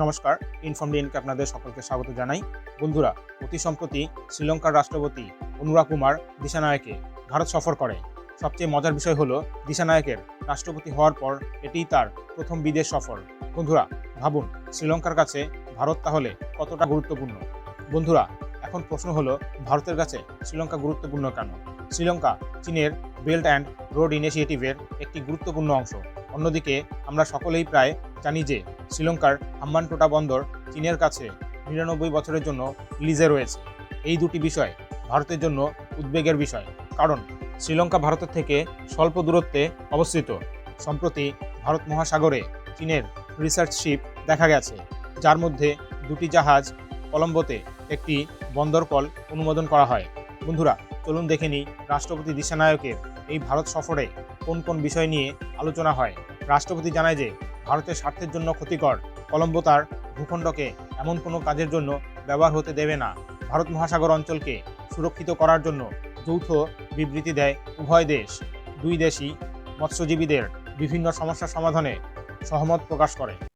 নমস্কার ইনফর্ম ডিএনকে আপনাদের সকলকে স্বাগত জানাই। বন্ধুরা, অতি সম্প্রতি শ্রীলঙ্কার রাষ্ট্রপতি অনুরা কুমার দিশানায়কে ভারত সফর করে। সবচেয়ে মজার বিষয় হলো, দিশানায়কের রাষ্ট্রপতি হওয়ার পর এটিই তার প্রথম বিদেশ সফর। বন্ধুরা, ভাবুন, শ্রীলঙ্কার কাছে ভারত তাহলে কতটা গুরুত্বপূর্ণ? বন্ধুরা, এখন প্রশ্ন হলো, ভারতের কাছে শ্রীলঙ্কা গুরুত্বপূর্ণ কেন? শ্রীলঙ্কা, চীনের বেল্ট অ্যান্ড রোড ইনিশিয়েটিভের একটি গুরুত্বপূর্ণ অংশ। অন্যদিকে, আমরা সকলেই প্রায় জানি যে শ্রীলঙ্কার হাম্বানটোটা বন্দর চীনের কাছে নিরানব্বই বছরের জন্য লিজে রয়েছে। এই দুটি বিষয় ভারতের জন্য উদ্বেগের বিষয়, কারণ শ্রীলঙ্কা ভারতের থেকে স্বল্প দূরত্বে অবস্থিত। সম্প্রতি ভারত মহাসাগরে চীনের রিসার্চ শিপ দেখা গেছে, যার মধ্যে দুটি জাহাজ কলম্বোতে একটি বন্দর কল অনুমোদন করা হয়। বন্ধুরা চলুন দেখে নিই রাষ্ট্রপতি দিশানায়কের এই ভারত সফরে কোন কোন বিষয় নিয়ে আলোচনা হয়। রাষ্ট্রপতি জানায় যে, ভারতের স্বার্থের জন্য ক্ষতিকর কলম্বো তার ভূখণ্ডকে এমন কোনো কাজের জন্য ব্যবহার হতে দেবে না। ভারত মহাসাগর অঞ্চলকে সুরক্ষিত করার জন্য যৌথ বিবৃতি দেয় উভয় দেশ। দুই দেশই মৎস্যজীবীদের বিভিন্ন সমস্যা সমাধানে সহমত প্রকাশ করে।